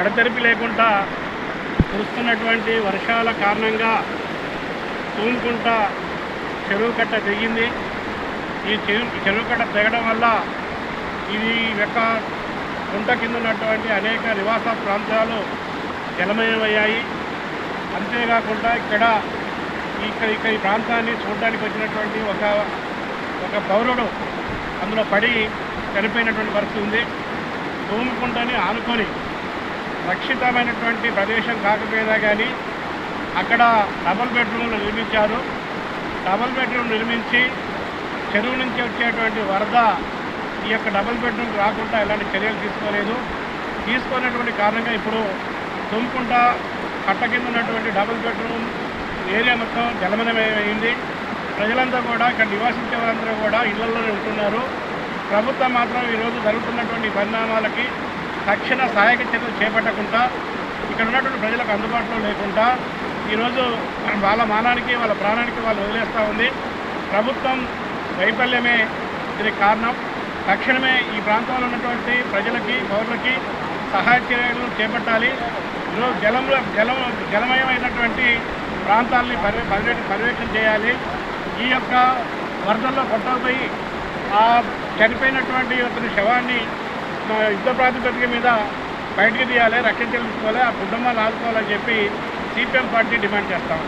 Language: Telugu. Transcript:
ఎడతెరిపి లేకుండా కురుస్తున్నటువంటి వర్షాల కారణంగా తూముకుంట చెరువు కట్ట తెగింది. ఈ చెరువు చెరువు కట్ట తెగడం వల్ల ఇది యొక్క కుంట కింద ఉన్నటువంటి అనేక నివాస ప్రాంతాలు జలమయమయ్యాయి. అంతేకాకుండా ఇక్కడ ఇక్కడ ఇక్కడ ఈ ప్రాంతాన్ని చూడడానికి వచ్చినటువంటి ఒక ఒక పౌరుడు అందులో పడి చనిపోయినటువంటి పరిస్థితి ఉంది. తూముకుంటని ఆనుకొని రక్షితమైనటువంటి ప్రదేశం కాకపోయినా కానీ అక్కడ డబుల్ బెడ్రూమ్లు నిర్మించారు. డబుల్ బెడ్రూమ్ నిర్మించి చెరువు నుంచి వచ్చేటువంటి వరద ఈ యొక్క డబుల్ బెడ్రూమ్ రాకుండా ఎలాంటి చర్యలు తీసుకోలేదు. తీసుకున్నటువంటి కారణంగా ఇప్పుడు తుమ్ముకుంట కట్ట కింద ఉన్నటువంటి డబుల్ బెడ్రూమ్ ఏరియా మొత్తం జలమయమైంది ప్రజలంతా కూడా ఇక్కడ నివాసించే వారందరూ కూడా ఇళ్ళలోనే ఉంటున్నారు. ప్రభుత్వం మాత్రం ఈరోజు జరుగుతున్నటువంటి పరిణామాలకి తక్షణ సహాయక చర్యలు చేపట్టకుండా ఇక్కడ ఉన్నటువంటి ప్రజలకు అందుబాటులో లేకుండా ఈరోజు వాళ్ళ మానానికి వాళ్ళ ప్రాణానికి వాళ్ళు వదిలేస్తూ ఉంది. ప్రభుత్వం వైఫల్యమే దీనికి కారణం. తక్షణమే ఈ ప్రాంతంలో ఉన్నటువంటి ప్రజలకి పౌరులకి సహాయ చర్యలు చేపట్టాలి. ఈరోజు జలంలో జలం జలమయమైనటువంటి ప్రాంతాలని పర్య పర్య- పర్యవేక్షణ చేయాలి. ఈ యొక్క వరదల్లో కొట్టకపోయి ఆ చనిపోయినటువంటి అతని శవాన్ని యుద్ధ ప్రాతిపదిక మీద బయటికి తీయాలి రక్షించాలి ఆ కుటుంబాన్ని ఆదుకోవాలని చెప్పి సిపిఎం పార్టీ డిమాండ్ చేస్తాం